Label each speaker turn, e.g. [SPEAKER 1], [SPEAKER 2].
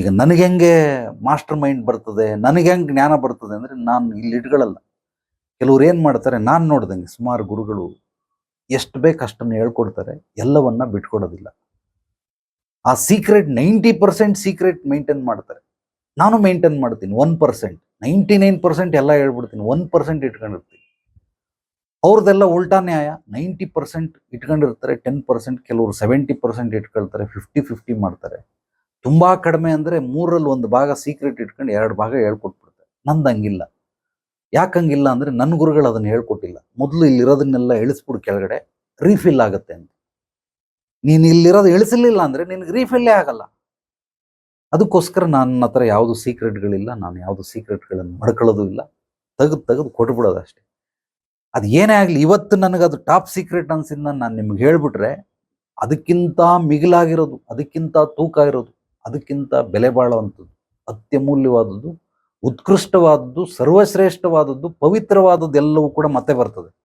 [SPEAKER 1] ಈಗ ನನಗೆ ಹೆಂಗೆ ಮಾಸ್ಟರ್ ಮೈಂಡ್ ಬರ್ತದೆ, ನನಗೆ ಹೆಂಗೆ ಜ್ಞಾನ ಬರ್ತದೆ ಅಂದರೆ ನಾನು ಇಲ್ಲಿ ಇಟ್ಕೊಳ್ಳಲ್ಲ. ಕೆಲವ್ರು ಏನು ಮಾಡ್ತಾರೆ, ನಾನು ನೋಡ್ದಂಗೆ ಸುಮಾರು ಗುರುಗಳು ಎಷ್ಟು ಬೇಕು ಅಷ್ಟನ್ನು ಹೇಳ್ಕೊಡ್ತಾರೆ, ಎಲ್ಲವನ್ನ ಬಿಟ್ಕೊಡೋದಿಲ್ಲ. ಆ secret ninety percent secret maintain ಮಾಡ್ತಾರೆ. ನಾನು ಮೇಂಟೈನ್ ಮಾಡ್ತೀನಿ one percent ninety nine percent ಎಲ್ಲ ಹೇಳ್ಬಿಡ್ತೀನಿ ಒನ್ ಪರ್ಸೆಂಟ್ ಇಟ್ಕೊಂಡಿರ್ತೀನಿ. ಅವ್ರದ್ದೆಲ್ಲ ಉಲ್ಟಾ ನ್ಯಾಯ ನೈಂಟಿ ಪರ್ಸೆಂಟ್ ಇಟ್ಕೊಂಡಿರ್ತಾರೆ ಟೆನ್ ಪರ್ಸೆಂಟ್ ಕೆಲವರು ಸೆವೆಂಟಿ ಪರ್ಸೆಂಟ್ ಇಟ್ಕೊಳ್ತಾರೆ ಫಿಫ್ಟಿ ಫಿಫ್ಟಿ ಮಾಡ್ತಾರೆ. ತುಂಬಾ ಕಡಿಮೆ ಅಂದರೆ ಮೂರಲ್ಲಿ ಒಂದು ಭಾಗ ಸೀಕ್ರೆಟ್ ಇಟ್ಕೊಂಡು ಎರಡು ಭಾಗ ಹೇಳ್ಕೊಟ್ಬಿಡ್ತಾರೆ ನಂದು ಹಂಗಿಲ್ಲ ಯಾಕೆ ಹಂಗಿಲ್ಲ ಅಂದರೆ ನನ್ನ ಗುರುಗಳು ಅದನ್ನು ಹೇಳ್ಕೊಟ್ಟಿಲ್ಲ. ಮೊದಲು ಇಲ್ಲಿರೋದನ್ನೆಲ್ಲ ಇಳಿಸ್ಬಿಡು ಕೆಳಗಡೆ ರೀಫಿಲ್ ಆಗುತ್ತೆ ಅಂತ. ನೀನು ಇಲ್ಲಿರೋದು ಇಳಿಸಲಿಲ್ಲ ಅಂದರೆ ನಿನಗೆ ರೀಫಿಲ್ಲೇ ಆಗಲ್ಲ. ಅದಕ್ಕೋಸ್ಕರ ನನ್ನ ಹತ್ರ ಯಾವುದು ಸೀಕ್ರೆಟ್ಗಳಿಲ್ಲ ನಾನು ಯಾವುದು ಸೀಕ್ರೆಟ್ಗಳನ್ನು ಮಡ್ಕೊಳ್ಳೋದು ಇಲ್ಲ. ತೆಗೆದು ತೆಗೆದು ಕೊಟ್ಬಿಡೋದು ಅಷ್ಟೇ. ಅದು ಏನೇ ಆಗಲಿ, ಇವತ್ತು ನನಗೆ ಅದು ಟಾಪ್ ಸೀಕ್ರೆಟ್ ಅನ್ಸಿದ್ನ ನಾನು ನಿಮ್ಗೆ ಹೇಳ್ಬಿಟ್ರೆ, ಅದಕ್ಕಿಂತ ಮಿಗಿಲಾಗಿರೋದು, ಅದಕ್ಕಿಂತ ತೂಕ ಇರೋದು ಅದಕ್ಕಿಂತ ಬೆಲೆ ಬಾಳುವಂಥದ್ದು ಅತ್ಯಮೂಲ್ಯವಾದದ್ದು ಉತ್ಕೃಷ್ಟವಾದದ್ದು ಸರ್ವಶ್ರೇಷ್ಠವಾದದ್ದು ಪವಿತ್ರವಾದದ್ದು ಎಲ್ಲವೂ ಕೂಡ ಮತ್ತೆ ಬರ್ತದೆ.